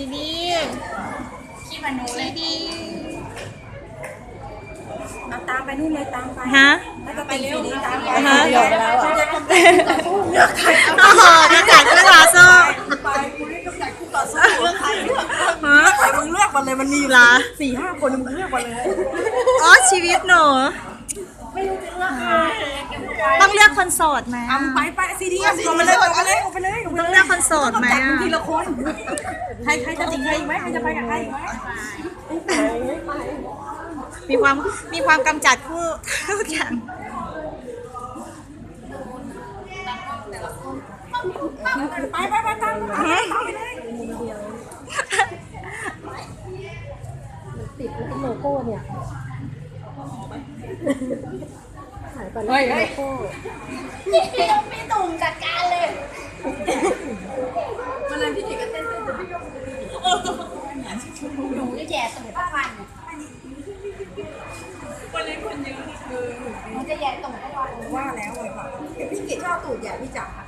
ซีดีขี้มันนูเลซียดีเอาตามไปนู่นเลยตามไปฮะ แล้วก็ไปเร็วตามไปฮะ เดี๋ยวแล้วอะจะกำจัดคู่ต่อสู้เลือกใครเอาโอ้โหนักจัดนักต่อสู้ไปกูเรียกกำจัดคู่ต่อสู้เลือกใครเลือกฮะใครมึงเลือกมันเลยมันมีอยู่เหรอสี่ห้าคนมึงเลือกมันเลย อ๋อชีวิตหนู ต้องเลือกคนโสดไหมเอาไปไปซีดีเอาไปเลยเอาไปเลยเอาไปเลยต้องเลือกคนโสดไหมจัดมึงอะทีละคนใครใครจะจริงใครอีกไหมใครจะไปกับใครอีกไหมมีความมีความกำจัดคู่ทุกอย่างไปไปไปตามไปตามไปเลยติดโลโก้เนี่ยหายไปแล้วโลโก้พี่พี่ตุ่มจัดการเลยมันเลยพี่เด็กก็เต้นเต้นแต่พี่ก็หนูจะแย่ตุ่มทุกวันหนูจะแย่ตุ่มทุกวันว่าแล้วเลยค่ะพี่เกดชอบตูดใหญ่พี่จับค่ะ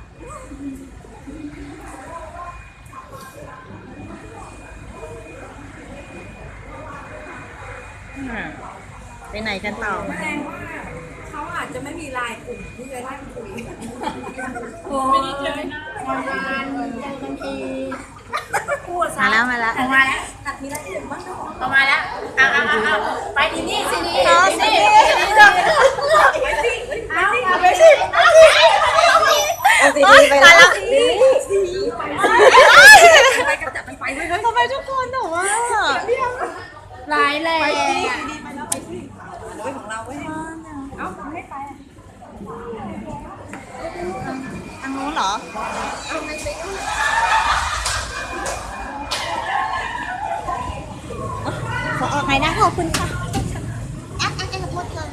ไปไหนกันต่อ แสดงว่าเขาอา จะไม่มีไลน์กลุ่มที่จะนั่งคุยไม่ได้เจอหน้าวันเจอกันทีพูดมาแล้วมาแล้ว ออกมาแล้วนาทีละเอ็มบ้างเนาะออกมาแล้วเอาเอาเอาเอาไปดีนี่สินี่อ๋อสินี่นี่เอาเอาไปสิเอาสิดีไปแล้วไปกับจับมันไปด้วยเฮ้ยทำไมทุกคนหนูว่าร้ายแรงดีดีไปแล้วไปสิเดี๋ยวของเราไว้เอ้าไม่ไปอะทางนู้นเหรออาไปออนะขอบคุณค่ะแอปแอปแอปหมดเลย